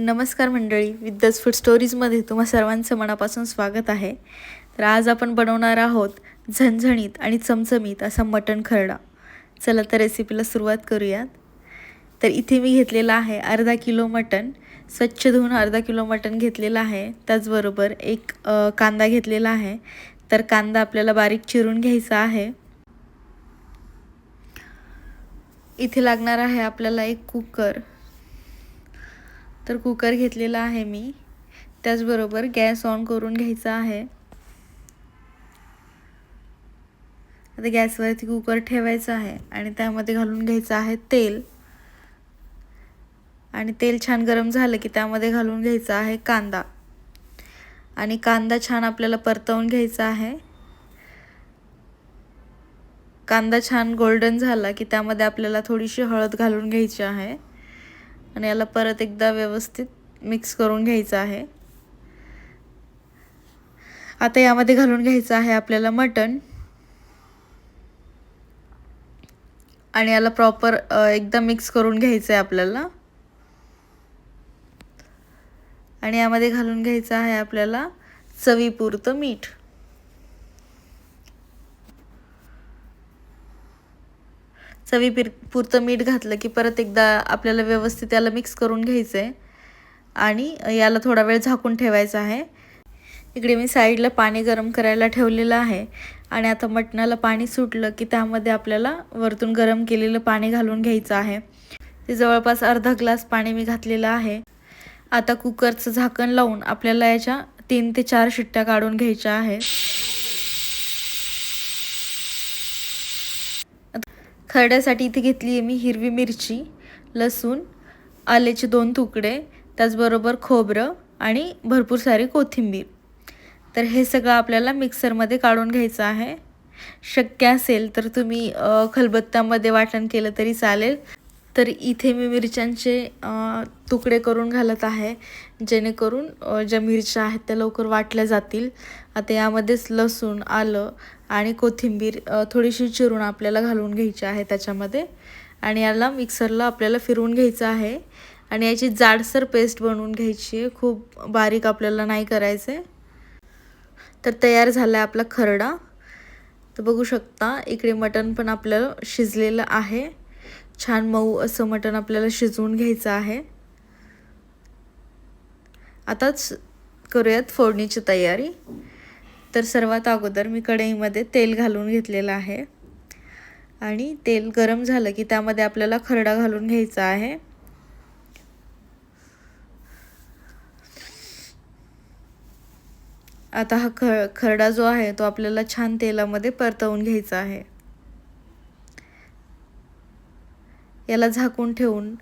नमस्कार मंडळी विद्यास फूड स्टोरीजमध्ये तुम्हा सर्वांचं मनापासून स्वागत आहे. तर आज आपण बनवणार आहोत झणझणीत आणि चमचमीत असा मटण खरडा. चला तर रेसिपीला सुरुवात करूयात. तर इथे मी घेतलेला आहे अर्धा किलो मटण. स्वच्छ धुवून अर्धा किलो मटण घेतलेलं आहे. त्याचबरोबर एक कांदा घेतलेला आहे. तर कांदा आपल्याला बारीक चिरून घ्यायचा आहे. इथे लागणार आहे आपल्याला एक कुकर. तर कुकर घेतलेला आहे मी. त्याचबरोबर गॅस ऑन करून घ्यायचा आहे. आता गॅसवरती कुकर ठेवायचा आहे आणि त्यामध्ये घालून घ्यायचं आहे तेल. आणि तेल छान गरम झालं की त्यामध्ये घालून घ्यायचा आहे कांदा. आणि कांदा छान आपल्याला परतवून घ्यायचा आहे. कांदा छान गोल्डन झाला की त्यामध्ये आपल्याला थोडीशी हळद घालून घ्यायची आहे. आणि याला परत एकदा व्यवस्थित मिक्स करून घ्यायचं आहे. आता यामध्ये घालून घ्यायचं आहे आपल्याला मटण. आणि याला प्रॉपर एकदा मिक्स करून घ्यायचं आहे आपल्याला. आणि यामध्ये घालून घ्यायचं आहे आपल्याला चवीपुरतं मीठ. चवी पिर पुरतं मीठ घातलं की परत एकदा आपल्याला व्यवस्थित याला मिक्स करून घ्यायचं आहे आणि याला थोडा वेळ झाकून ठेवायचं आहे. इकडे मी साईडला पाणी गरम करायला ठेवलेलं आहे. आणि आता मटणाला पाणी सुटलं की त्यामध्ये आपल्याला वरतून गरम केलेलं पाणी घालून घ्यायचं आहे. ते जवळपास अर्धा ग्लास पाणी मी घातलेलं आहे. आता कुकरचं झाकण लावून आपल्याला याच्या तीन ते चार शिट्ट्या काढून घ्यायच्या आहेत. खरड्यासाठी इथे घेतली आहे मी हिरवी मिरची लसूण आल्याचे दोन तुकडे त्याचबरोबर खोबरं आणि भरपूर सारी कोथिंबीर. तर हे सगळं आपल्याला मिक्सरमध्ये काढून घ्यायचं आहे. शक्य असेल तर तुम्ही खलबत्त्यामध्ये वाटण केलं तरी चालेल. तर इथे मी मिरच्यांचे तुकडे करून घालत आहे. जेणेकरून ज्या मिरच्या आहेत त्या लवकर वाटल्या जातील. आता यामध्येच लसूण आलं आणि कोथिंबीर थोडीशी चिरून आपल्याला घालून घ्यायची आहे त्याच्यामध्ये. आणि याला मिक्सरला आपल्याला फिरवून घ्यायचं आहे. आणि याची जाडसर पेस्ट बनवून घ्यायची आहे. खूप बारीक आपल्याला नाही करायचं आहे तर तयार झाला आहे आपला खरडा. तर बघू शकता इकडे मटण पण आपलं शिजलेलं आहे. छान मऊ असं मटण आपल्याला शिजवून घ्यायचं आहे. आताच करूयात फोडणीची तयारी. तर सर्वात अगोदर मी कढईमध्ये तेल घालून घेतलेलं आहे. आणि तेल गरम झालं की त्यामध्ये आपल्याला खरडा घालून घ्यायचा आहे. आता हा ख खरडा जो आहे तो आपल्याला छान तेलामध्ये परतवून घ्यायचा आहे. याला झाकून ठेवून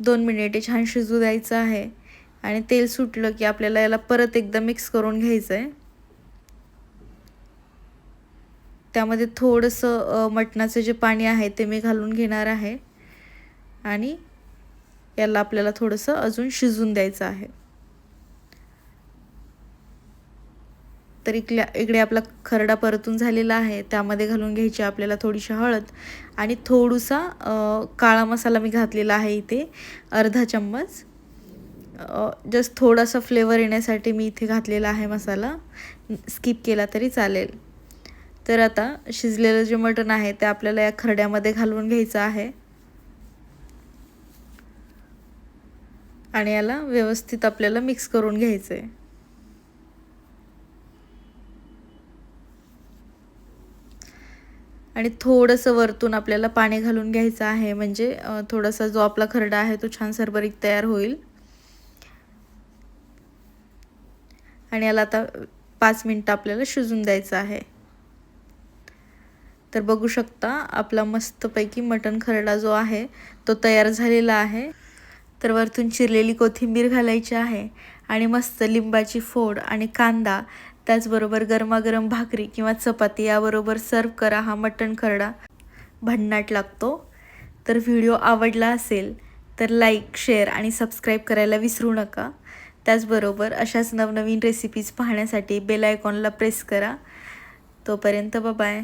दोन मिनिटे छान शिजू द्यायचं आहे. आणि तेल सुटलं की आपल्याला याला परत एकदा मिक्स करून घ्यायचं आहे त्यामध्ये थोडंसं मटणाचं जे पाणी आहे ते मी घालून घेणार आहे. आणि याला आपल्याला थोडंसं अजून शिजून द्यायचं आहे. तर इकल्या इकडे आपला खरडा परतून झालेला आहे. त्यामध्ये घालून घ्यायची आपल्याला थोडीशी हळद आणि थोडूसा काळा मसाला मी घातलेला आहे इथे अर्धा चम्मच. जस्ट थोडासा फ्लेवर येण्यासाठी मी इथे घातलेला आहे मसाला. स्किप केला तरी चालेल. तर आता शिजलेलं जे मटण आहे ते आपल्याला या खरड्यामध्ये घालून घ्यायचं आहे. आणि याला व्यवस्थित आपल्याला मिक्स करून घ्यायचं आहे आणि थोडंसं वरतून आपल्याला पाणी घालून घ्यायचं आहे. म्हणजे थोडासा जो आपला खरडा आहे तो छान सरबरीक तयार होईल. आणि याला आता पाच मिनटं आपल्याला शिजून द्यायचं आहे. तर बघू शकता आपला मस्तपैकी मटण खरडा जो आहे तो तयार झालेला आहे. तर वरतून चिरलेली कोथिंबीर घालायची आहे. आणि मस्त लिंबाची फोड आणि कांदा त्याचबरोबर गरमागरम भाकरी किंवा चपाती याबरोबर सर्व करा हा मटण खरडा. भन्नाट लागतो. तर व्हिडिओ आवडला असेल तर लाईक शेअर आणि सबस्क्राईब करायला विसरू नका. त्याचबरोबर अशाच नवनवीन रेसिपीज पाहण्यासाठी बेल आयकॉनला प्रेस करा. तोपर्यंत बाय